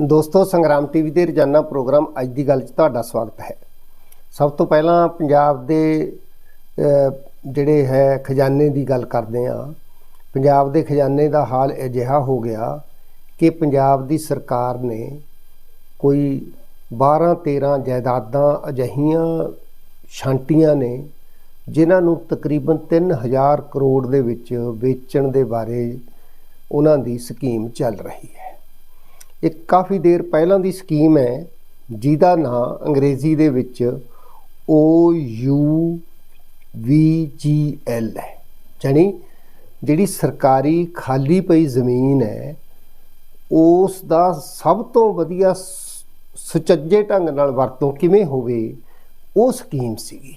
ਦੋਸਤੋ, ਸੰਗਰਾਮ ਟੀਵੀ ਦੇ ਰੋਜ਼ਾਨਾ ਪ੍ਰੋਗਰਾਮ ਅੱਜ ਦੀ ਗੱਲ 'ਚ ਤੁਹਾਡਾ ਸਵਾਗਤ ਹੈ। ਸਭ ਤੋਂ ਪਹਿਲਾਂ ਪੰਜਾਬ ਦੇ ਜਿਹੜੇ ਹੈ ਖਜ਼ਾਨੇ ਦੀ ਗੱਲ ਕਰਦੇ ਹਾਂ। ਪੰਜਾਬ ਦੇ ਖਜ਼ਾਨੇ ਦਾ ਹਾਲ ਅਜਿਹਾ ਹੋ ਗਿਆ ਕਿ ਪੰਜਾਬ ਦੀ ਸਰਕਾਰ ਨੇ ਕੋਈ 12 13 ਜਾਇਦਾਦਾਂ ਅਜਿਹੀਆਂ ਛਾਂਟੀਆਂ ਨੇ, ਜਿਨ੍ਹਾਂ ਨੂੰ ਤਕਰੀਬਨ 3000 ਕਰੋੜ ਦੇ ਵਿੱਚ ਵੇਚਣ ਦੇ ਬਾਰੇ ਉਹਨਾਂ ਦੀ ਸਕੀਮ ਚੱਲ ਰਹੀ ਹੈ। ਇੱਕ ਕਾਫੀ ਦੇਰ ਪਹਿਲਾਂ ਦੀ ਸਕੀਮ ਹੈ, ਜਿਹਦਾ ਨਾਂ ਅੰਗਰੇਜ਼ੀ ਦੇ ਵਿੱਚ O U V G L ਹੈ। ਜਾਣੀ ਜਿਹੜੀ ਸਰਕਾਰੀ ਖਾਲੀ ਪਈ ਜ਼ਮੀਨ ਹੈ ਉਸ ਦਾ ਸਭ ਤੋਂ ਵਧੀਆ ਸੁਚੱਜੇ ਢੰਗ ਨਾਲ ਵਰਤੋਂ ਕਿਵੇਂ ਹੋਵੇ, ਉਹ ਸਕੀਮ ਸੀਗੀ।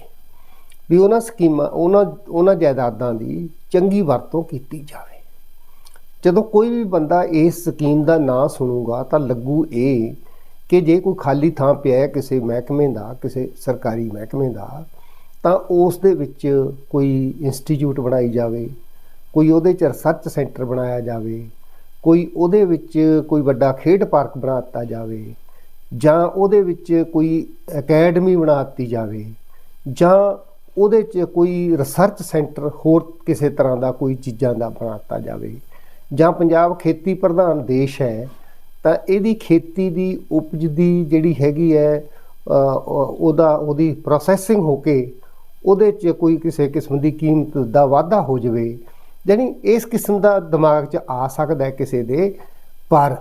ਵੀ ਉਹਨਾਂ ਸਕੀਮਾਂ, ਉਹਨਾਂ ਉਹਨਾਂ ਜਾਇਦਾਦਾਂ ਦੀ ਚੰਗੀ ਵਰਤੋਂ ਕੀਤੀ ਜਾਵੇ। ਜਦੋਂ ਕੋਈ ਵੀ ਬੰਦਾ ਇਸ ਸਕੀਮ ਦਾ ਨਾਂ ਸੁਣੂਗਾ ਤਾਂ ਲੱਗੂ ਇਹ ਕਿ ਜੇ ਕੋਈ ਖਾਲੀ ਥਾਂ ਪਿਆ ਹੈ ਕਿਸੇ ਮਹਿਕਮੇ ਦਾ, ਕਿਸੇ ਸਰਕਾਰੀ ਮਹਿਕਮੇ ਦਾ, ਤਾਂ ਉਸ ਦੇ ਵਿੱਚ ਕੋਈ ਇੰਸਟੀਚਿਊਟ ਬਣਾਈ ਜਾਵੇ, ਕੋਈ ਉਹਦੇ ਚ ਰਿਸਰਚ ਸੈਂਟਰ ਬਣਾਇਆ ਜਾਵੇ, ਕੋਈ ਉਹਦੇ ਵਿੱਚ ਕੋਈ ਵੱਡਾ ਖੇਡ ਪਾਰਕ ਬਣਾ ਦਿੱਤਾ ਜਾਵੇ, ਜਾਂ ਉਹਦੇ ਵਿੱਚ ਕੋਈ ਅਕੈਡਮੀ ਬਣਾ ਦਿੱਤੀ ਜਾਵੇ, ਜਾਂ ਉਹਦੇ 'ਚ ਕੋਈ ਰਿਸਰਚ ਸੈਂਟਰ ਹੋਰ ਕਿਸੇ ਤਰ੍ਹਾਂ ਦਾ ਕੋਈ ਚੀਜ਼ਾਂ ਦਾ ਬਣਾ ਦਿੱਤਾ ਜਾਵੇ ਜਾਂ ਪੰਜਾਬ ਖੇਤੀ ਪ੍ਰਧਾਨ ਦੇਸ਼ ਹੈ, ਤਾਂ ਇਹਦੀ ਖੇਤੀ ਦੀ ਉਪਜ ਦੀ ਜਿਹੜੀ ਹੈਗੀ ਹੈ ਉਹਦਾ, ਉਹਦੀ ਪ੍ਰੋਸੈਸਿੰਗ ਹੋ ਕੇ ਉਹਦੇ 'ਚ ਕੋਈ ਕਿਸੇ ਕਿਸਮ ਦੀ ਕੀਮਤ ਦਾ ਵਾਧਾ ਹੋ ਜਾਵੇ, ਯਾਨੀ ਇਸ ਕਿਸਮ ਦਾ ਦਿਮਾਗ 'ਚ ਆ ਸਕਦਾ ਕਿਸੇ ਦੇ, ਪਰ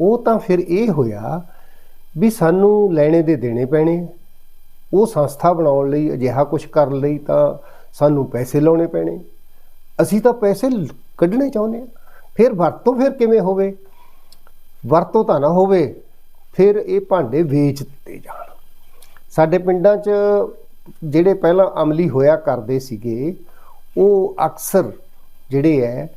ਉਹ ਤਾਂ ਫਿਰ ਇਹ ਹੋਇਆ ਵੀ ਸਾਨੂੰ ਲੈਣੇ ਦੇ ਦੇਣੇ ਪੈਣੇ, ਉਹ ਸੰਸਥਾ ਬਣਾਉਣ ਲਈ ਅਜਿਹਾ ਕੁਝ ਕਰਨ ਲਈ ਤਾਂ ਸਾਨੂੰ ਪੈਸੇ ਲਾਉਣੇ ਪੈਣੇ। ਅਸੀਂ ਤਾਂ ਪੈਸੇ ਕੱਢਣੇ ਚਾਹੁੰਦੇ ਹਾਂ ਫਿਰ ਵਰਤੋਂ ਫਿਰ ਕਿਵੇਂ ਹੋਵੇ? ਵਰਤੋਂ ਤਾਂ ਨਾ ਹੋਵੇ, ਫਿਰ ਇਹ ਭਾਂਡੇ ਵੇਚ ਦਿੱਤੇ ਜਾਣ। ਸਾਡੇ ਪਿੰਡਾਂ 'ਚ ਜਿਹੜੇ ਪਹਿਲਾਂ ਅਮਲੀ ਹੋਇਆ ਕਰਦੇ ਸੀਗੇ, ਉਹ ਅਕਸਰ ਜਿਹੜੇ ਹੈ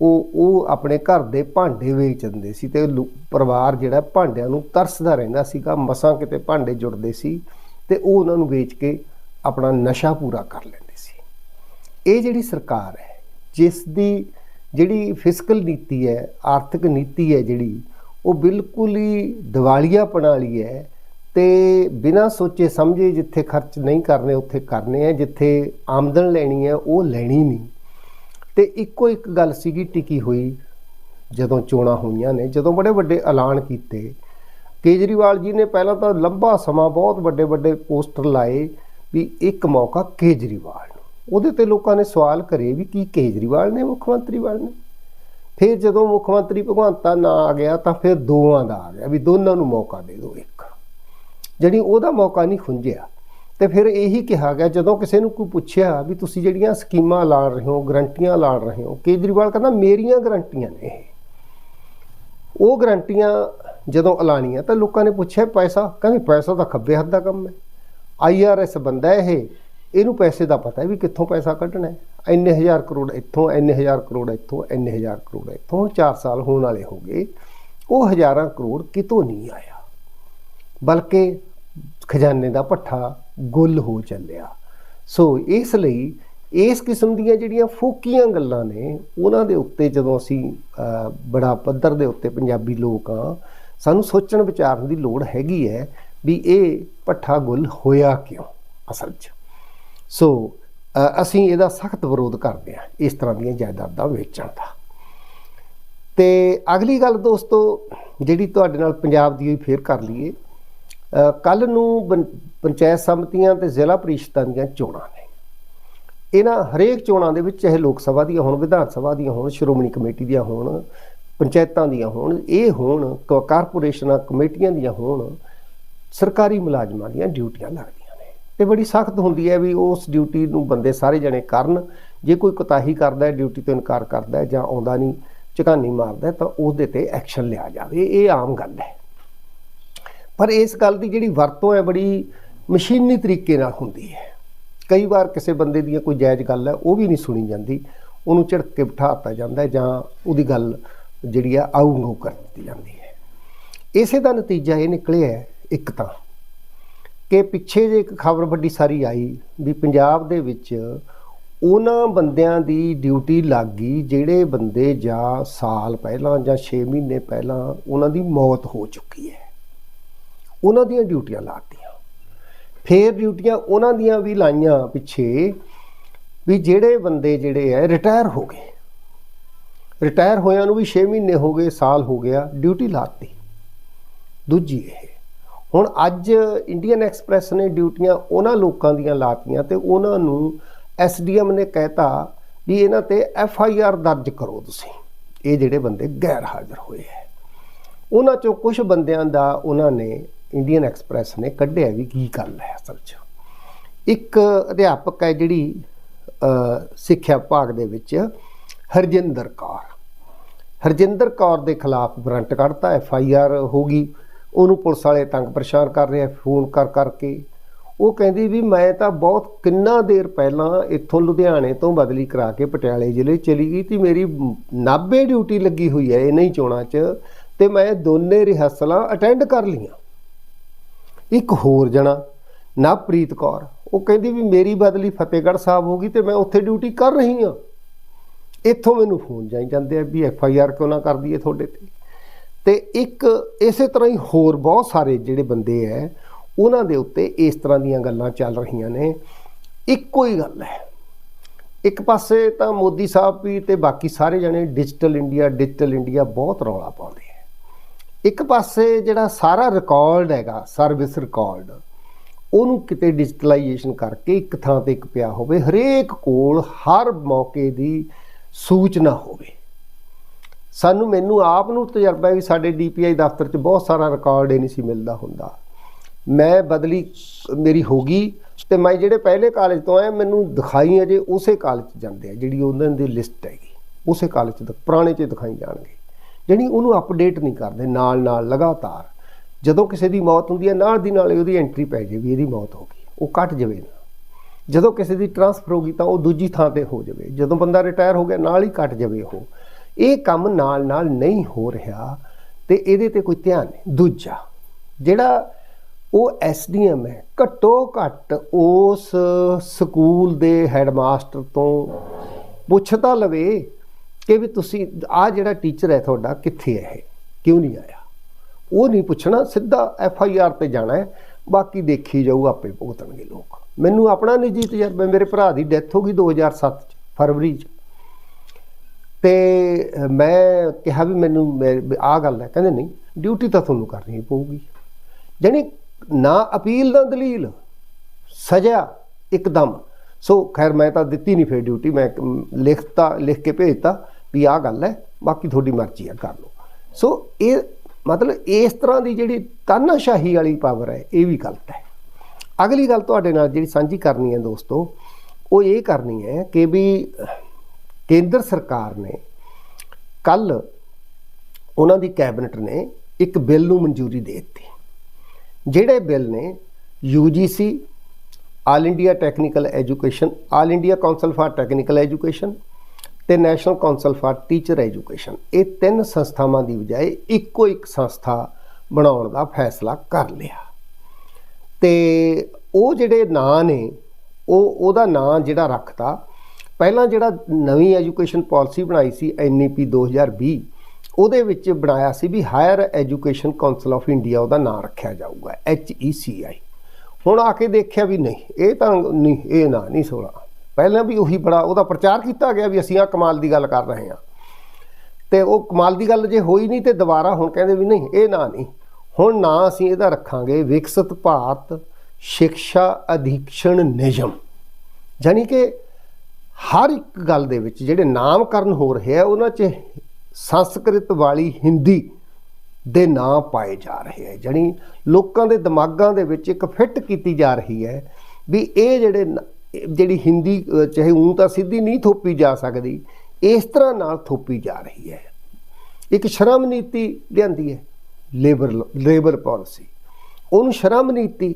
ਉਹ ਉਹ ਆਪਣੇ ਘਰ ਦੇ ਭਾਂਡੇ ਵੇਚ ਦਿੰਦੇ ਸੀ ਤੇ ਪਰਿਵਾਰ ਜਿਹੜਾ ਭਾਂਡਿਆਂ ਨੂੰ ਤਰਸਦਾ ਰਹਿੰਦਾ ਸੀਗਾ, ਮਸਾਂ ਕਿਤੇ ਭਾਂਡੇ ਜੁੜਦੇ ਸੀ ਤੇ ਉਹ ਉਹਨਾਂ ਨੂੰ ਵੇਚ ਕੇ ਆਪਣਾ ਨਸ਼ਾ ਪੂਰਾ ਕਰ ਲੈਂਦੇ ਸੀ। ਇਹ ਜਿਹੜੀ ਸਰਕਾਰ ਹੈ ਜਿਸ ਦੀ ਜਿਹੜੀ ਫਿਸਕਲ ਨੀਤੀ ਹੈ, ਆਰਥਿਕ ਨੀਤੀ ਹੈ ਜਿਹੜੀ, ਉਹ ਬਿਲਕੁਲ ਹੀ ਦਿਵਾਲੀਆਪਣ ਵਾਲੀ ਹੈ ਤੇ ਬਿਨਾਂ ਸੋਚੇ ਸਮਝੇ ਜਿੱਥੇ ਖਰਚ ਨਹੀਂ ਕਰਨੇ, ਉੱਥੇ ਕਰਨੇ ਆ ਜਿੱਥੇ ਆਮਦਨ ਲੈਣੀ ਹੈ, ਉਹ ਲੈਣੀ ਨਹੀਂ। ਤੇ ਇੱਕੋ ਇੱਕ ਗੱਲ ਸੀਗੀ ਟਿਕੀ ਹੋਈ, ਜਦੋਂ ਚੋਣਾਂ ਹੋਈਆਂ ਨੇ, ਜਦੋਂ ਬੜੇ ਵੱਡੇ ਐਲਾਨ ਕੀਤੇ। ਕੇਜਰੀਵਾਲ ਜੀ ਨੇ ਪਹਿਲਾਂ ਤਾਂ ਲੰਬਾ ਸਮਾਂ ਬਹੁਤ ਵੱਡੇ ਵੱਡੇ ਪੋਸਟਰ ਲਾਏ ਵੀ ਇੱਕ ਮੌਕਾ ਕੇਜਰੀਵਾਲ। ਉਹਦੇ ਤੇ ਲੋਕਾਂ ਨੇ ਸਵਾਲ ਕਰੇ ਵੀ ਕੀ ਕੇਜਰੀਵਾਲ ਨੇ, ਮੁੱਖ ਮੰਤਰੀ ਬਣਨੇ ਫਿਰ ਜਦੋਂ ਮੁੱਖ ਮੰਤਰੀ ਭਗਵੰਤਾ ਨਾ ਆ ਗਿਆ ਤਾਂ ਫਿਰ ਦੋਵਾਂ ਦਾ ਆ ਗਿਆ ਵੀ ਦੋਨਾਂ ਨੂੰ ਮੌਕਾ ਦੇ ਦਿਓ ਇੱਕ। ਜਿਹੜੀ ਉਹਦਾ ਮੌਕਾ ਨਹੀਂ ਖੁੰਝਿਆ। ਤੇ ਫਿਰ ਇਹੀ ਕਿਹਾ ਗਿਆ, ਜਦੋਂ ਕਿਸੇ ਨੂੰ ਕੋਈ ਪੁੱਛਿਆ ਵੀ ਤੁਸੀਂ ਜਿਹੜੀਆਂ ਸਕੀਮਾਂ ਲਾੜ ਰਹੇ ਹੋ, ਗਰੰਟੀਆਂ ਲਾੜ ਰਹੇ ਹੋ, ਕੇਜਰੀਵਾਲ ਕਹਿੰਦਾ ਮੇਰੀਆਂ ਗਰੰਟੀਆਂ ਨੇ ਇਹ। ਉਹ ਗਰੰਟੀਆਂ ਜਦੋਂ ਐਲਾਨੀਆਂ ਤਾਂ ਲੋਕਾਂ ਨੇ ਪੁੱਛਿਆ ਪੈਸਾ, ਕਹਿੰਦੇ ਪੈਸਾ ਤਾਂ ਖੱਬੇ ਹੱਥ ਦਾ ਕੰਮ ਹੈ। ਆਈਆਰਐਸ ਬੰਦਾ ਇਹ। ਇਹਨੂੰ ਪੈਸੇ ਦਾ ਪਤਾ ਹੈ ਵੀ ਕਿੱਥੋਂ ਪੈਸਾ ਕੱਢਣਾ ਹੈ। ਇੰਨੇ ਹਜ਼ਾਰ ਕਰੋੜ ਇੱਥੋਂ, ਇੰਨੇ ਹਜ਼ਾਰ ਕਰੋੜ ਇੱਥੋਂ, ਇੰਨੇ ਹਜ਼ਾਰ ਕਰੋੜ ਇੱਥੋਂ ਹੁਣ 4 ਸਾਲ ਹੋਣ ਵਾਲੇ ਹੋ ਗਏ। ਉਹ ਹਜ਼ਾਰਾਂ ਕਰੋੜ ਕਿਤੋਂ ਨਹੀਂ ਆਇਆ। ਬਲਕਿ ਖਜ਼ਾਨੇ ਦਾ ਪੱਠਾ ਗੁੱਲ ਹੋ ਚੱਲਿਆ। ਸੋ ਇਸ ਲਈ ਇਸ ਕਿਸਮ ਦੀਆਂ ਜਿਹੜੀਆਂ ਫੋਕੀਆਂ ਗੱਲਾਂ ਨੇ, ਉਹਨਾਂ ਦੇ ਉੱਤੇ ਜਦੋਂ ਅਸੀਂ ਬੜਾ ਪੱਧਰ ਦੇ ਉੱਤੇ ਪੰਜਾਬੀ ਲੋਕ ਆ ਸਾਨੂੰ ਸੋਚਣ ਵਿਚਾਰਨ ਦੀ ਲੋੜ ਹੈਗੀ ਹੈ ਵੀ ਇਹ ਪੱਠਾ ਗੁੱਲ ਹੋਇਆ ਕਿਉਂ? ਅਸਲ 'ਚ। ਸੋ ਅਸੀਂ ਇਹਦਾ ਸਖਤ ਵਿਰੋਧ ਕਰਦੇ ਹਾਂ, ਇਸ ਤਰ੍ਹਾਂ ਦੀਆਂ ਜਾਇਦਾਦਾਂ ਵੇਚਣ ਦਾ। ਤੇ ਅਗਲੀ ਗੱਲ ਦੋਸਤੋ, ਜਿਹੜੀ ਤੁਹਾਡੇ ਨਾਲ ਪੰਜਾਬ ਦੀ ਹੋਈ ਫੇਰ ਕਰ ਲਈਏ। ਕੱਲ ਨੂੰ ਬੰ- ਪੰਚਾਇਤ ਸਮਿਤੀਆਂ ਤੇ ਜ਼ਿਲ੍ਹਾ ਪਰਿਸ਼ਦਾਂ ਦੀਆਂ ਚੋਣਾਂ ਨੇ। ਇਹਨਾਂ ਹਰੇਕ ਚੋਣਾਂ ਦੇ ਵਿੱਚ, ਚਾਹੇ ਲੋਕ ਸਭਾ ਦੀਆਂ ਹੋਣ, ਵਿਧਾਨ ਸਭਾ ਦੀਆਂ ਹੋਣ, ਸ਼੍ਰੋਮਣੀ ਕਮੇਟੀ ਦੀਆਂ ਹੋਣ, ਪੰਚਾਇਤਾਂ ਦੀਆਂ ਹੋਣ, ਇਹ ਹੋਣ, ਕ- ਕਾਰਪੋਰੇਸ਼ਨਾਂ ਕਮੇਟੀਆਂ ਦੀਆਂ ਹੋਣ, ਸਰਕਾਰੀ ਮੁਲਾਜ਼ਮਾਂ ਦੀਆਂ ਡਿਊਟੀਆਂ ਲੱਗਦੀਆਂ ਤੇ ਬੜੀ ਸਖਤ ਹੁੰਦੀ ਹੈ ਵੀ ਉਸ ਡਿਊਟੀ ਨੂੰ ਬੰਦੇ ਸਾਰੇ ਜਣੇ ਕਰਨ। ਜੇ ਕੋਈ ਕੁਤਾਹੀ ਕਰਦਾ ਹੈ ਡਿਊਟੀ ਤੋਂ ਇਨਕਾਰ ਕਰਦਾ ਹੈ ਜਾਂ ਆਉਂਦਾ ਨਹੀਂ ਝਕਾਨੀ ਮਾਰਦਾ ਹੈ, ਤਾਂ ਉਹਦੇ ਤੇ ਐਕਸ਼ਨ ਲਿਆ ਜਾਵੇ। ਇਹ ਆਮ ਗੱਲ ਹੈ। ਪਰ ਇਸ ਗੱਲ ਦੀ ਜਿਹੜੀ ਵਰਤੋਂ ਹੈ, ਬੜੀ ਮਸ਼ੀਨੀ ਤਰੀਕੇ ਨਾਲ ਹੁੰਦੀ ਹੈ। ਕਈ ਵਾਰ ਕਿਸੇ ਬੰਦੇ ਦੀਆਂ ਕੋਈ ਜਾਇਜ਼ ਗੱਲ ਹੈ, ਉਹ ਵੀ ਨਹੀਂ ਸੁਣੀ ਜਾਂਦੀ। ਉਹਨੂੰ ਝੜਕ ਕੇ ਬਿਠਾਤਾ ਜਾਂਦਾ ਜਾਂ ਉਹਦੀ ਗੱਲ ਜਿਹੜੀ ਆ ਆਊਂਗੂ ਕਰ ਦਿੱਤੀ ਜਾਂਦੀ ਹੈ। ਇਸੇ ਦਾ ਨਤੀਜਾ ਇਹ ਨਿਕਲਿਆ ਇੱਕ ਤਾਂ। ਕਿ ਪਿੱਛੇ ਜੇ ਇੱਕ ਖਬਰ ਵੱਡੀ ਸਾਰੀ ਆਈ ਵੀ ਪੰਜਾਬ ਦੇ ਵਿੱਚ ਉਹਨਾਂ ਬੰਦਿਆਂ ਦੀ ਡਿਊਟੀ ਲੱਗ ਗਈ ਜਿਹੜੇ ਬੰਦੇ ਜਾਂ ਸਾਲ ਪਹਿਲਾਂ ਜਾਂ 6 ਮਹੀਨੇ ਪਹਿਲਾਂ ਉਹਨਾਂ ਦੀ ਮੌਤ ਹੋ ਚੁੱਕੀ ਹੈ। ਉਹਨਾਂ ਦੀਆਂ ਡਿਊਟੀਆਂ ਲਾਤੀਆਂ ਫੇਰ ਡਿਊਟੀਆਂ ਉਹਨਾਂ ਦੀਆਂ ਵੀ ਲਾਈਆਂ ਪਿੱਛੇ ਵੀ ਜਿਹੜੇ ਬੰਦੇ ਜਿਹੜੇ ਐ ਰਿਟਾਇਰ ਹੋ ਗਏ। ਰਿਟਾਇਰ ਹੋਇਆਂ ਨੂੰ ਵੀ 6 ਮਹੀਨੇ ਹੋ ਗਏ, ਸਾਲ ਹੋ ਗਿਆ, ਡਿਊਟੀ ਲਾਤੀ ਦੂਜੀ ਇਹ ਹੁਣ ਅੱਜ ਇੰਡੀਅਨ ਐਕਸਪ੍ਰੈਸ ਨੇ ਡਿਊਟੀਆਂ ਉਹਨਾਂ ਲੋਕਾਂ ਦੀਆਂ ਲਾਤੀਆਂ ਤੇ ਉਹਨਾਂ ਨੂੰ ਐਸਡੀਐਮ ਨੇ ਕਹਿਤਾ ਵੀ ਇਹਨਾਂ ਤੇ ਐਫ ਆਈ ਆਰ ਦਰਜ ਕਰੋ ਤੁਸੀਂ। ਇਹ ਜਿਹੜੇ ਬੰਦੇ ਗੈਰ ਹਾਜ਼ਰ ਹੋਏ ਹੈ। ਉਹਨਾਂ ਚੋਂ ਕੁਝ ਬੰਦਿਆਂ ਦਾ ਉਹਨਾਂ ਨੇ ਇੰਡੀਅਨ ਐਕਸਪ੍ਰੈਸ ਨੇ ਕੱਢਿਆ ਵੀ ਕੀ ਗੱਲ ਹੈ ਅਸਲ 'ਚ। ਇੱਕ ਅਧਿਆਪਕ ਹੈ ਜਿਹੜੀ ਸਿੱਖਿਆ ਵਿਭਾਗ ਦੇ ਵਿੱਚ ਹਰਜਿੰਦਰ ਕੌਰ। ਹਰਜਿੰਦਰ ਕੌਰ ਦੇ ਖਿਲਾਫ ਵਾਰੰਟ ਕੱਢਤਾ ਐਫ ਆਈ ਆਰ ਹੋ ਗਈ। ਉਹਨੂੰ ਪੁਲਿਸ ਵਾਲੇ ਤੰਗ ਪਰੇਸ਼ਾਨ ਕਰ ਰਹੇ ਆ, ਫੋਨ ਕਰ ਕਰਕੇ। ਉਹ ਕਹਿੰਦੀ ਵੀ ਮੈਂ ਤਾਂ ਬਹੁਤ ਕਿੰਨਾ ਦੇਰ ਪਹਿਲਾਂ ਇੱਥੋਂ ਲੁਧਿਆਣੇ ਤੋਂ ਬਦਲੀ ਕਰਾ ਕੇ ਪਟਿਆਲੇ ਜ਼ਿਲ੍ਹੇ ਚਲੀ ਗਈ ਤੇ ਮੇਰੀ ਨਾਭੇ ਡਿਊਟੀ ਲੱਗੀ ਹੋਈ ਹੈ ਇਹਨਾਂ ਹੀ ਚੋਣਾਂ 'ਚ ਤੇ ਮੈਂ ਦੋਨੇ ਰਿਹਰਸਲਾਂ ਅਟੈਂਡ ਕਰ ਲੀਆਂ ਇੱਕ ਹੋਰ ਜਣਾ, ਨਵਪ੍ਰੀਤ ਕੌਰ, ਉਹ ਕਹਿੰਦੀ ਵੀ ਮੇਰੀ ਬਦਲੀ ਫਤਿਹਗੜ੍ਹ ਸਾਹਿਬ ਹੋ ਗਈ ਤੇ ਮੈਂ ਉੱਥੇ ਡਿਊਟੀ ਕਰ ਰਹੀ ਹਾਂ। ਇੱਥੋਂ ਮੈਨੂੰ ਫੋਨ ਜਾਈ ਜਾਂਦੇ ਆ ਵੀ ਐਫ ਆਈ ਆਰ ਕਿਉਂ ਨਾ ਕਰਦੀ ਦਈਏ ਤੁਹਾਡੇ ਤੇ। ਤੇ ਇੱਕ ਇਸੇ ਤਰ੍ਹਾਂ ਹੀ ਹੋਰ ਬਹੁਤ ਸਾਰੇ ਜਿਹੜੇ ਬੰਦੇ ਐ, ਉਹਨਾਂ ਦੇ ਉੱਤੇ ਇਸ ਤਰ੍ਹਾਂ ਦੀਆਂ ਗੱਲਾਂ ਚੱਲ ਰਹੀਆਂ ਨੇ। ਇੱਕੋ ਹੀ ਗੱਲ ਹੈ ਇੱਕ ਪਾਸੇ ਤਾਂ ਮੋਦੀ ਸਾਹਿਬ ਵੀ ਤੇ ਬਾਕੀ ਸਾਰੇ ਜਣੇ ਡਿਜੀਟਲ ਇੰਡੀਆ ਡਿਜੀਟਲ ਇੰਡੀਆ ਬਹੁਤ ਰੌਲਾ ਪਾਉਂਦੇ ਆ ਇੱਕ ਪਾਸੇ ਜਿਹੜਾ ਸਾਰਾ ਰਿਕਾਰਡ ਹੈਗਾ ਸਰਵਿਸ ਰਿਕਾਰਡ ਉਹਨੂੰ ਕਿਤੇ ਡਿਜੀਟਲਾਈਜੇਸ਼ਨ ਕਰਕੇ ਇੱਕ ਥਾਂ ਤੇ ਇੱਕ ਪਿਆ ਹੋਵੇ, ਹਰੇਕ ਕੋਲ ਹਰ ਮੌਕੇ ਦੀ ਸੂਚਨਾ ਹੋਵੇ। ਸਾਨੂੰ ਮੈਨੂੰ ਆਪ ਨੂੰ ਤਜਰਬਾ ਵੀ ਸਾਡੇ ਡੀਪੀਆਈ ਦਫ਼ਤਰ 'ਚ ਬਹੁਤ ਸਾਰਾ ਰਿਕਾਰਡ ਹੀ ਨਹੀਂ ਸੀ ਮਿਲਦਾ ਹੁੰਦਾ। ਮੈਂ ਬਦਲੀ ਮੇਰੀ ਹੋ ਗਈ ਤੇ ਮੈਂ ਜਿਹੜੇ ਪਹਿਲੇ ਕਾਲਜ ਤੋਂ ਆਇਆ, ਮੈਨੂੰ ਦਿਖਾਈ ਅਜੇ ਉਸੇ ਕਾਲਜ 'ਚ ਜਾਂਦੇ ਆ, ਜਿਹੜੀ ਉਹਨਾਂ ਦੀ ਲਿਸਟ ਹੈਗੀ, ਉਸੇ ਕਾਲਜ 'ਚ ਦਿਖ- ਪੁਰਾਣੇ 'ਚ ਦਿਖਾਈ ਜਾਣਗੇ। ਜਿਹੜੀ ਉਹਨੂੰ ਅਪਡੇਟ ਨਹੀਂ ਕਰਦੇ, ਨਾਲ ਨਾਲ ਲਗਾਤਾਰ। ਜਦੋਂ ਕਿਸੇ ਦੀ ਮੌਤ ਹੁੰਦੀ ਹੈ, ਨਾਲ ਦੀ ਨਾਲ ਉਹਦੀ ਐਂਟਰੀ ਪੈ ਜੇ ਵੀ ਇਹਦੀ ਮੌਤ ਹੋ ਗਈ, ਉਹ ਕੱਟ ਜਾਵੇ ਨਾ। ਜਦੋਂ ਕਿਸੇ ਦੀ ਟਰਾਂਸਫਰ ਹੋ ਗਈ ਤਾਂ ਉਹ ਦੂਜੀ ਥਾਂ ਤੇ ਹੋ ਜਾਵੇ। ਜਦੋਂ ਬੰਦਾ ਰਿਟਾਇਰ ਹੋ ਗਿਆ, ਨਾਲ ਹੀ ਕੱਟ ਜਾਵੇ ਉਹ। ਇਹ ਕੰਮ ਨਾਲ ਨਾਲ ਨਹੀਂ ਹੋ ਰਿਹਾ ਤੇ ਇਹਦੇ ਤੇ ਕੋਈ ਧਿਆਨ ਨਹੀਂ। ਦੂਜਾ, ਜਿਹੜਾ ਉਹ ਐਸਡੀਐਮ ਹੈ, ਘੱਟੋ ਘੱਟ ਉਸ ਸਕੂਲ ਦੇ ਹੈਡਮਾਸਟਰ ਤੋਂ ਪੁੱਛ ਤਾਂ ਲਵੇ ਕਿ ਵੀ ਤੁਸੀਂ, ਆ ਜਿਹੜਾ ਟੀਚਰ ਹੈ ਤੁਹਾਡਾ ਕਿੱਥੇ ਹੈ ਇਹ? ਕਿਉਂ ਨਹੀਂ ਆਇਆ? ਉਹ ਨਹੀਂ ਪੁੱਛਣਾ, ਸਿੱਧਾ ਐਫ ਆਈ ਆਰ ਤੇ ਜਾਣਾ ਹੈ। ਬਾਕੀ ਦੇਖੀ ਜਾਊ, ਆਪੇ ਭੁਗਤਣਗੇ ਲੋਕ। ਮੈਨੂੰ ਆਪਣਾ ਨਿੱਜੀ ਤਜਰਬਾ, ਮੇਰੇ ਭਰਾ ਦੀ ਡੈਥ ਹੋ ਗਈ 2007 ਚ, ਫਰਵਰੀ ਚ। ਤੇ ਮੈਂ ਕਿਹਾ ਵੀ ਮੈਨੂੰ ਆ ਗੱਲ ਹੈ। ਕਹਿੰਦੇ ਨਹੀਂ ਡਿਊਟੀ ਤਾਂ ਤੁਹਾਨੂੰ ਕਰਨੀ ਪਊਗੀ। ਜਾਣੀ ਨਾ ਅਪੀਲ ਦਾ ਦਲੀਲ, ਸਜ਼ਾ ਇੱਕਦਮ। ਸੋ ਖੈਰ ਮੈਂ ਤਾਂ ਦਿੱਤੀ ਨਹੀਂ ਫਿਰ ਡਿਊਟੀ ਮੈਂ ਲਿਖਤਾ, ਲਿਖ ਕੇ ਭੇਜਤਾ ਵੀ ਆਹ ਗੱਲ ਹੈ, ਬਾਕੀ ਤੁਹਾਡੀ ਮਰਜ਼ੀ ਹੈ, ਕਰ ਲਓ। ਸੋ ਇਹ ਮਤਲਬ ਇਸ ਤਰ੍ਹਾਂ ਦੀ ਜਿਹੜੀ ਤਾਨਾਸ਼ਾਹੀ ਵਾਲੀ ਪਾਵਰ ਹੈ, ਇਹ ਵੀ ਗਲਤ ਹੈ। ਅਗਲੀ ਗੱਲ ਤੁਹਾਡੇ ਨਾਲ ਜਿਹੜੀ ਸਾਂਝੀ ਕਰਨੀ ਹੈ ਦੋਸਤੋ, ਉਹ ਇਹ ਕਰਨੀ ਹੈ ਕਿ ਵੀ ਕੇਂਦਰ ਸਰਕਾਰ ਨੇ ਕੱਲ ਉਹਨਾਂ ਦੀ ਕੈਬਨਿਟ ਨੇ ਇੱਕ ਬਿੱਲ ਨੂੰ ਮਨਜ਼ੂਰੀ ਦੇ ਦਿੱਤੀ। ਜਿਹੜੇ ਬਿੱਲ ਨੇ UGC all India technical education all India council for technical education ਤੇ national council for teacher education ਇਹ ਤਿੰਨ ਸੰਸਥਾਵਾਂ ਦੀ ਬਜਾਏ ਇੱਕੋ ਇੱਕ ਸੰਸਥਾ ਬਣਾਉਣ ਦਾ ਫੈਸਲਾ ਕਰ ਲਿਆ। ਤੇ ਉਹ ਜਿਹੜੇ ਨਾਂ ਨੇ, ਉਹ ਉਹਦਾ ਨਾਂ ਜਿਹੜਾ ਰੱਖਤਾ ਪਹਿਲਾਂ ਜਿਹੜਾ ਨਵੀਂ ਐਜੂਕੇਸ਼ਨ ਪਾਲਿਸੀ ਬਣਾਈ ਸੀ ਐਨਈਪੀ 2020 ਉਹਦੇ ਵਿੱਚ ਬਣਾਇਆ ਸੀ ਵੀ higher education council of India ਉਹਦਾ ਨਾਂ ਰੱਖਿਆ ਜਾਊਗਾ HECI ਹੁਣ ਆ ਕੇ ਦੇਖਿਆ ਵੀ ਨਹੀਂ, ਇਹ ਤਾਂ ਨਹੀਂ, ਇਹ ਨਾਂ ਨਹੀਂ ਸੋਣਾ ਪਹਿਲਾਂ ਵੀ ਉਹੀ ਬੜਾ ਉਹਦਾ ਪ੍ਰਚਾਰ ਕੀਤਾ ਗਿਆ ਵੀ ਅਸੀਂ ਆ ਕਮਾਲ ਦੀ ਗੱਲ ਕਰ ਰਹੇ ਹਾਂ। ਤੇ ਉਹ ਕਮਾਲ ਦੀ ਗੱਲ ਜੇ ਹੋਈ ਨਹੀਂ ਤੇ ਦੁਬਾਰਾ ਹੁਣ ਕਹਿੰਦੇ ਵੀ ਨਹੀਂ, ਇਹ ਨਾਂ ਨਹੀਂ। ਹੁਣ ਨਾ ਅਸੀਂ ਇਹਦਾ ਰੱਖਾਂਗੇ ਵਿਕਸਿਤ ਭਾਰਤ ਸਿੱਖਿਆ ਅਧੀਕਸ਼ਣ ਨਿਯਮ। ਜਾਨੀ ਕਿ ਹਰ ਇੱਕ ਗੱਲ ਦੇ ਵਿੱਚ ਜਿਹੜੇ ਨਾਮਕਰਨ ਹੋ ਰਹੇ ਆ, ਉਹਨਾਂ 'ਚ ਸੰਸਕ੍ਰਿਤ ਵਾਲੀ ਹਿੰਦੀ ਦੇ ਨਾਂ ਪਾਏ ਜਾ ਰਹੇ ਹੈ ਜਾਨੀ ਲੋਕਾਂ ਦੇ ਦਿਮਾਗਾਂ ਦੇ ਵਿੱਚ ਇੱਕ ਫਿੱਟ ਕੀਤੀ ਜਾ ਰਹੀ ਹੈ ਵੀ ਇਹ ਜਿਹੜੇ ਜਿਹੜੀ ਹਿੰਦੀ ਚਾਹੇ ਉਂ ਤਾਂ ਸਿੱਧੀ ਨਹੀਂ ਥੋਪੀ ਜਾ ਸਕਦੀ, ਇਸ ਤਰ੍ਹਾਂ ਨਾਲ ਥੋਪੀ ਜਾ ਰਹੀ ਹੈ। ਇੱਕ ਸ਼ਰਮ ਨੀਤੀ ਲਿਆਂਦੀ ਹੈ, ਲੇਬਰ ਲੇਬਰ ਪਾਲਿਸੀ। ਉਹਨੂੰ ਸ਼ਰਮ ਨੀਤੀ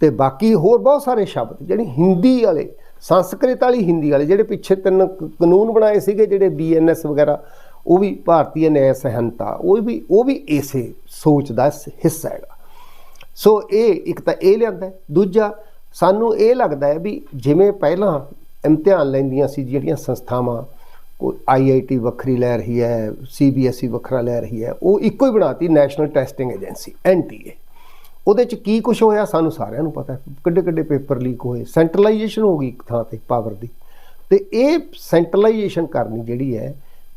ਤੇ ਬਾਕੀ ਹੋਰ ਬਹੁਤ ਸਾਰੇ ਸ਼ਬਦ ਜਿਹੜੀ ਹਿੰਦੀ ਵਾਲੇ ਸੰਸਕ੍ਰਿਤ ਵਾਲੀ ਹਿੰਦੀ ਵਾਲੇ, ਜਿਹੜੇ ਪਿੱਛੇ ਤਿੰਨ ਕ- ਕਾਨੂੰਨ ਬਣਾਏ ਸੀਗੇ, ਜਿਹੜੇ ਬੀਐਨਐਸ ਵਗੈਰਾ, ਉਹ ਵੀ ਭਾਰਤੀ ਨਿਆਂ ਸੰਹਿਤਾ, ਉਹ ਵੀ ਉਹ ਵੀ ਇਸੇ ਸੋਚ ਦਾ ਹਿੱਸਾ ਹੈਗਾ। ਸੋ ਇਹ ਇੱਕ ਤਾਂ ਇਹ ਲਿਆਂਦਾ ਦੂਜਾ ਸਾਨੂੰ ਇਹ ਲੱਗਦਾ ਹੈ ਵੀ ਜਿਵੇਂ ਪਹਿਲਾਂ ਇਮਤਿਹਾਨ ਲੈਂਦੀਆਂ ਸੀ ਜਿਹੜੀਆਂ ਸੰਸਥਾਵਾਂ, ਕੋਈ ਆਈਆਈਟੀ ਵੱਖਰੀ ਲੈ ਰਹੀ ਹੈ ਸੀਬੀਐਸਈ E ਵੱਖਰਾ ਲੈ ਰਹੀ ਹੈ, ਉਹ ਇੱਕੋ ਹੀ ਬਣਾਤੀ ਨੈਸ਼ਨਲ ਟੈਸਟਿੰਗ ਏਜੰਸੀ ਐਨਟੀਏ ਉਹਦੇ ਚ ਕੀ ਕੁਝ ਹੋਇਆ? ਸਾਨੂੰ ਸਾਰਿਆਂ ਨੂੰ ਪਤਾ ਹੈ। ਕਿੱਡੇ ਕਿੱਡੇ ਪੇਪਰ ਲੀਕ ਹੋਏ। ਸੈਂਟਰਲਾਈਜੇਸ਼ਨ ਹੋ ਗਈ ਇੱਕ ਥਾਂ ਤੇ ਪਾਵਰ ਦੀ। ਤੇ ਇਹ ਸੈਂਟਰਲਾਈਜੇਸ਼ਨ ਕਰਨੀ ਜਿਹੜੀ ਹੈ,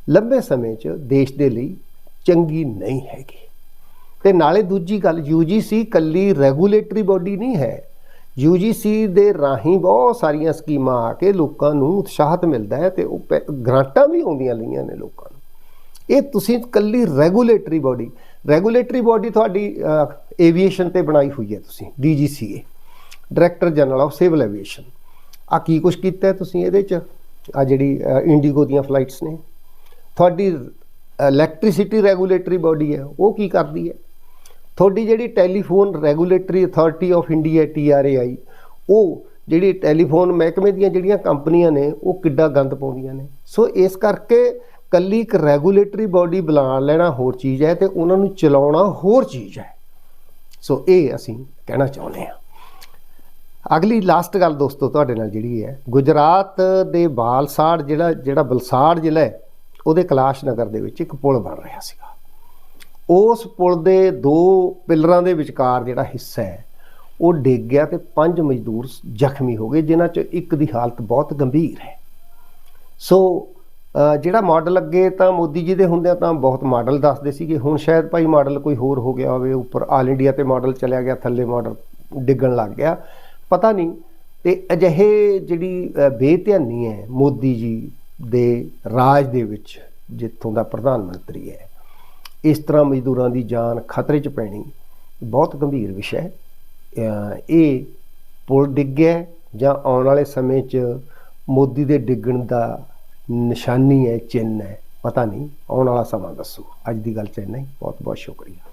ਲੰਬੇ ਸਮੇਂ 'ਚ ਦੇਸ਼ ਦੇ ਲਈ ਚੰਗੀ ਨਹੀਂ ਹੈਗੀ। ਤੇ ਨਾਲੇ ਦੂਜੀ ਗੱਲ ਯੂਜੀਸੀ ਕੱਲੀ ਰੈਗੂਲੇਟਰੀ ਬਾਡੀ ਨਹੀਂ ਹੈ। ਯੂਜੀਸੀ ਦੇ ਰਾਹੀਂ ਬਹੁਤ ਸਾਰੀਆਂ ਸਕੀਮਾਂ ਆ ਕੇ ਲੋਕਾਂ ਨੂੰ ਉਤਸ਼ਾਹਤ ਮਿਲਦਾ ਹੈ ਤੇ ਉਹ ਪੈ- ਗ੍ਰਾਂਟਾਂ ਵੀ ਆਉਂਦੀਆਂ ਲਈਆਂ ਨੇ ਲੋਕਾਂ ਨੂੰ। ਇਹ ਤੁਸੀਂ ਕੱਲੀ ਰੈਗੂਲੇਟਰੀ ਬਾਡੀ ਰੈਗੂਲੇਟਰੀ ਬਾਡੀ ਤੁਹਾਡੀ ਏਵੀਏਸ਼ਨ ਤੇ ਬਣਾਈ ਹੋਈ ਹੈ ਤੁਸੀਂ DGCA director general of civil aviation ਆ ਕੀ ਕੁਝ ਕੀਤਾ ਤੁਸੀਂ ਇਹਦੇ ਚ? ਆ ਜਿਹੜੀ ਇੰਡੀਗੋ ਦੀਆਂ ਫਲਾਈਟਸ ਨੇ। ਤੁਹਾਡੀ ਇਲੈਕਟ੍ਰਿਸਿਟੀ ਰੈਗੂਲੇਟਰੀ ਬਾਡੀ ਹੈ, ਉਹ ਕੀ ਕਰਦੀ ਹੈ? ਤੁਹਾਡੀ ਜਿਹੜੀ telephone regulatory authority of India TRAI ਉਹ ਜਿਹੜੀ ਟੈਲੀਫੋਨ ਮਹਿਕਮੇ ਦੀਆਂ ਜਿਹੜੀਆਂ ਕੰਪਨੀਆਂ ਨੇ, ਉਹ ਕਿੱਡਾ ਗੰਦ ਪਾਉਂਦੀਆਂ ਨੇ। ਸੋ ਇਸ ਕਰਕੇ ਕੱਲੀ ਇੱਕ ਰੈਗੂਲੇਟਰੀ ਬਾਡੀ ਬਣਾ ਲੈਣਾ ਹੋਰ ਚੀਜ਼ ਹੈ ਤੇ ਉਹਨਾਂ ਨੂੰ ਚਲਾਉਣਾ ਹੋਰ ਚੀਜ਼ ਹੈ। ਸੋ ਇਹ ਅਸੀਂ ਕਹਿਣਾ ਚਾਹੁੰਦੇ ਹਾਂ। ਅਗਲੀ ਲਾਸਟ ਗੱਲ ਦੋਸਤੋ ਤੁਹਾਡੇ ਨਾਲ ਜਿਹੜੀ ਹੈ, ਗੁਜਰਾਤ ਦੇ ਬਾਲਸਾੜ ਜਿਹੜਾ ਜਿਹੜਾ ਬਲਸਾੜ ਜ਼ਿਲ੍ਹਾ ਹੈ, ਉਹਦੇ ਕੈਲਾਸ਼ ਨਗਰ ਦੇ ਵਿੱਚ ਇੱਕ ਪੁਲ ਬਣ ਰਿਹਾ ਸੀਗਾ। ਉਸ ਪੁਲ ਦੇ ਦੋ ਪਿਲਰਾਂ ਦੇ ਵਿਚਕਾਰ ਜਿਹੜਾ ਹਿੱਸਾ ਹੈ, ਉਹ ਡਿੱਗ ਗਿਆ ਤੇ ਪੰਜ ਮਜ਼ਦੂਰ ਜ਼ਖਮੀ ਹੋ ਗਏ, ਜਿਨ੍ਹਾਂ ਚ ਇੱਕ ਦੀ ਹਾਲਤ ਬਹੁਤ ਗੰਭੀਰ ਹੈ। ਸੋ ਜਿਹੜਾ ਮਾਡਲ ਅੱਗੇ ਤਾਂ ਮੋਦੀ ਜੀ ਦੇ ਹੁੰਦਿਆਂ ਤਾਂ ਬਹੁਤ ਮਾਡਲ ਦੱਸਦੇ ਸੀਗੇ, ਹੁਣ ਸ਼ਾਇਦ ਭਾਈ ਮਾਡਲ ਕੋਈ ਹੋਰ ਹੋ ਗਿਆ ਹੋਵੇ, ਉੱਪਰ ਆਲ ਇੰਡੀਆ ਤੇ ਮਾਡਲ ਚਲਿਆ ਗਿਆ, ਥੱਲੇ ਮਾਡਲ ਡਿੱਗਣ ਲੱਗ ਗਿਆ। ਪਤਾ ਨਹੀਂ, ਤੇ ਅਜਿਹੇ ਜਿਹੜੀ ਬੇਧਿਆਨੀ ਹੈ ਮੋਦੀ ਜੀ ਦੇ ਰਾਜ ਦੇ ਵਿੱਚ, ਜਿੱਥੋਂ ਦਾ ਪ੍ਰਧਾਨ ਮੰਤਰੀ ਹੈ, ਇਸ ਤਰ੍ਹਾਂ ਮਜ਼ਦੂਰਾਂ ਦੀ ਜਾਨ ਖਤਰੇ 'ਚ ਪੈਣੀ ਬਹੁਤ ਗੰਭੀਰ ਵਿਸ਼ਾ ਹੈ। ਇਹ ਪੁਲ ਡਿੱਗਿਆ ਜਾਂ ਆਉਣ ਵਾਲੇ ਸਮੇਂ 'ਚ ਮੋਦੀ ਦੇ ਡਿੱਗਣ ਦਾ ਨਿਸ਼ਾਨੀ ਹੈ, ਚਿੰਨ੍ਹ ਹੈ, ਪਤਾ ਨਹੀਂ, ਆਉਣ ਵਾਲਾ ਸਮਾਂ ਦੱਸੋ। ਅੱਜ ਦੀ ਗੱਲ 'ਚ ਇੰਨਾ ਹੀ। ਬਹੁਤ ਬਹੁਤ ਸ਼ੁਕਰੀਆ।